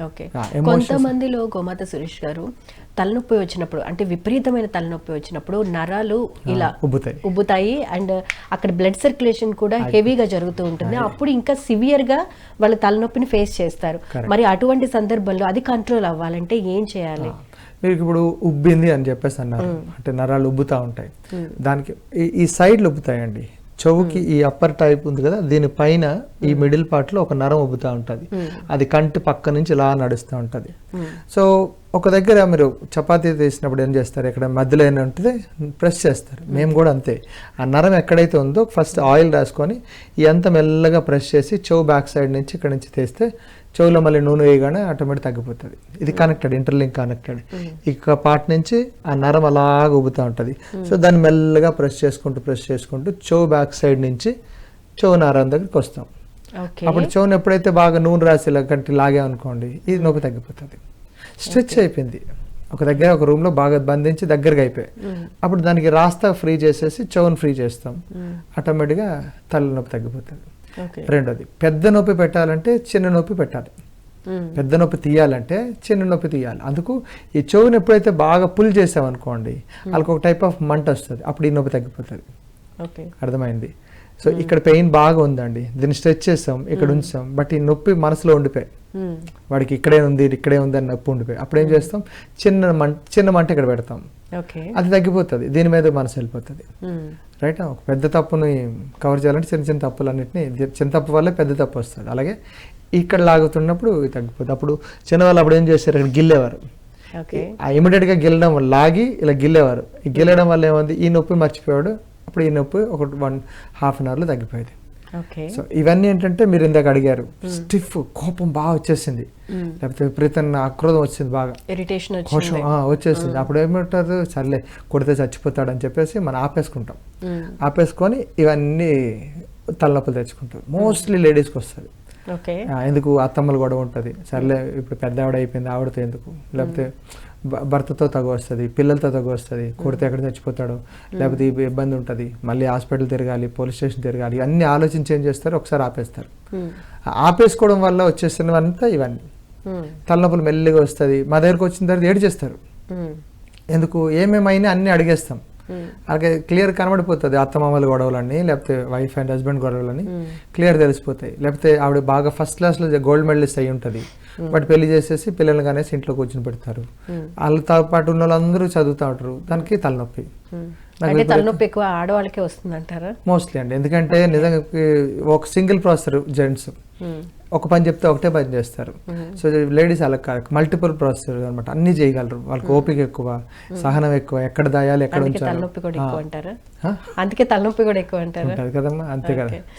Okay కొంతమందిలో గోమాత సురేష్ గారు తలనొప్పి వచ్చినప్పుడు అంటే విపరీతమైన తలనొప్పి వచ్చినప్పుడు నరాలు ఇలా ఉబ్బుతాయి. ఉబ్బుతాయి. అండ్ అక్కడ బ్లడ్ సర్క్యులేషన్ కూడా హెవీగా జరుగుతూ ఉంటుంది. అప్పుడు ఇంకా సివియర్గా వాళ్ళ తలనొప్పిని ఫేస్ చేస్తారు. మరి అటువంటి సందర్భంలో అది కంట్రోల్ అవ్వాలంటే ఏం చేయాలి? మీకు ఇప్పుడు ఉబ్బింది అని చెప్పేసి అన్నారు. అంటే నరాలు ఉబ్బుతా ఉంటాయి. దానికి ఈ- ఈ సైడ్లు ఉబ్బుతాయండి. చెవుకి ఈ అప్పర్ టైప్ ఉంది కదా దీని పైన ఈ మిడిల్ పార్ట్లో ఒక నరం ఉబ్బుతా ఉంటది. అది కంటి పక్క నుంచి ఇలా నడుస్తూ ఉంటది. సో ఒక దగ్గర మీరు చపాతీ తీసినప్పుడు ఏం చేస్తారు? ఇక్కడ మధ్యలో ఏమైనా ఉంటుంది ప్రెస్ చేస్తారు. మేము కూడా అంతే. ఆ నరం ఎక్కడైతే ఉందో ఫస్ట్ ఆయిల్ రాసుకొని ఈ అంత మెల్లగా ప్రెస్ చేసి చెవు బ్యాక్ సైడ్ నుంచి ఇక్కడ నుంచి తీస్తే చెవులో మళ్ళీ నూనె వేయగానే ఆటోమేటిక్ తగ్గిపోతుంది. ఇది కనెక్టెడ్ ఇంటర్లింక్ కనెక్టెడ్. ఇక పార్ట్ నుంచి ఆ నరం అలాగ ఉబ్బుతూ ఉంటుంది. సో దాన్ని మెల్లగా ప్రెస్ చేసుకుంటూ ప్రెస్ చేసుకుంటూ చెవు బ్యాక్ సైడ్ నుంచి చెవు నరం దగ్గరికి వస్తాం. అప్పుడు చెవును ఎప్పుడైతే బాగా నూనె రాసి ఇలా గట్టి లాగామనుకోండి ఇది నొప్పి తగ్గిపోతుంది. స్ట్రెచ్ అయిపోయింది. ఒక దగ్గర ఒక రూమ్లో బాగా బంధించి దగ్గరగా అయిపోయాయి. అప్పుడు దానికి రాస్తా ఫ్రీ చేసేసి చెవును ఫ్రీ చేస్తాం. ఆటోమేటిక్గా తలనొప్పి తగ్గిపోతుంది. రెండోది పెద్ద నొప్పి పెట్టాలంటే చిన్న నొప్పి పెట్టాలి. పెద్ద నొప్పి తీయాలంటే చిన్న నొప్పి తీయాలి. అందుకు ఈ చెవుని ఎప్పుడైతే బాగా పుల్ చేసామనుకోండి వాళ్ళకి ఒక టైప్ ఆఫ్ మంట వస్తుంది. అప్పుడు ఈ నొప్పి తగ్గిపోతుంది. అర్థమైంది. సో ఇక్కడ పెయిన్ బాగా ఉందండి. దీన్ని స్ట్రెచ్ చేస్తాం ఇక్కడ ఉంచాం బట్ ఈ నొప్పి మనసులో ఉండిపోయి. వాడికి ఇక్కడే ఉంది ఇక్కడే ఉంది అని నొప్పి ఉండిపోయి. అప్పుడు ఏం చేస్తాం? చిన్న మంట చిన్న మంట ఇక్కడ పెడతాం. అది తగ్గిపోతుంది. దీని మీద మనసు వెళ్ళిపోతుంది. రైట్ ఒక పెద్ద తప్పుని కవర్ చేయాలంటే చిన్న చిన్న తప్పులన్నింటినీ చిన్న తప్పు వల్లే పెద్ద తప్పు వస్తుంది. అలాగే ఇక్కడ లాగుతున్నప్పుడు తగ్గిపోతుంది. అప్పుడు చిన్న వాళ్ళు అప్పుడు ఏం చేస్తారు? ఇక్కడ గిల్లేవారు. ఓకే ఆ immediate గా గిల్లడం లాగి ఇలా గిల్లేవారు. ఈ గిల్లడం వల్ల ఏమైంది? ఈ నొప్పి మర్చిపోయాడు. అప్పుడు ఈ నొప్పి ఒక వన్ హాఫ్ అన్ అవర్లో తగ్గిపోయేది. ఓకే. సో ఇవన్నీ ఏంటంటే మీరు ఇందాక అడిగారు. స్టిఫ్ కోపం బాగా వచ్చేసింది. లేకపోతే విపరీతమైన ఆక్రోధం వచ్చింది బాగా. ఇరిటేషన్ వచ్చేసింది. అప్పుడు ఏమంటారు? సర్లే కొడితే చచ్చిపోతాడు అని చెప్పేసి మనం ఆపేసుకుంటాం. ఆపేసుకొని ఇవన్నీ తలనొప్పులు తెచ్చుకుంటారు. మోస్ట్లీ లేడీస్కి వస్తుంది. ఎందుకు అత్తమ్మలు కూడా ఉంటుంది. సర్లే ఇప్పుడు పెద్ద ఆవిడ అయిపోయింది ఆవిడతో ఎందుకు? లేకపోతే భర్తతో తగు వస్తుంది పిల్లలతో తగు వస్తుంది కొడితే ఎక్కడ చచ్చిపోతాడు? లేకపోతే ఇబ్బంది ఉంటుంది. మళ్ళీ హాస్పిటల్ తిరగాలి పోలీస్ స్టేషన్ తిరగాలి అన్ని ఆలోచించి ఏం చేస్తారు? ఒకసారి ఆపేస్తారు. ఆపేసుకోవడం వల్ల వచ్చేసినవంతా ఇవన్నీ. తలనొప్పులు మెల్లిగా వస్తుంది. మా దగ్గరకు వచ్చిన తర్వాత ఏడు చేస్తారు ఎందుకు? ఏమేమైనా అన్ని అడిగేస్తాం. అలాగే క్లియర్ కనబడిపోతుంది అత్తమామల గొడవలని లేకపోతే వైఫ్ అండ్ హస్బెండ్ గొడవలని క్లియర్ తెలిసిపోతాయి. లేకపోతే ఆవిడ బాగా ఫస్ట్ క్లాస్లో గోల్డ్ మెడలిస్ట్ అయి ఉంటుంది. బట్ పెళ్ళి చేసేసి పిల్లలు కనేసి ఇంట్లో కూర్చుని పెడతారు. వాళ్ళతో పాటు ఉన్న వాళ్ళందరూ చదువుతూ ఉంటారు. దానికి తలనొప్పి. అంటే తలనొప్పి ఎక్కువ ఆడవాళ్ళకే వస్తుంది అంటారా మోస్ట్లీ అండి. ఎందుకంటే నిజంగా ఒక సింగిల్ ప్రాసెసర్ జెంట్స్ ఒక పని చెప్తే ఒకటే పని చేస్తారు. సో లేడీస్ అలా కాదు. మల్టిపుల్ ప్రాసెసర్ అనమాట అన్ని చేయగలరు. వాళ్ళకి ఓపిక ఎక్కువ సహనం ఎక్కువ ఎక్కడ దాయాలి ఎక్కడ తలనొప్పి కూడా ఎక్కువ అంటారా? అందుకే తలనొప్పి కూడా ఎక్కువ అంటారా? కదమ్మా. అంతే కదా.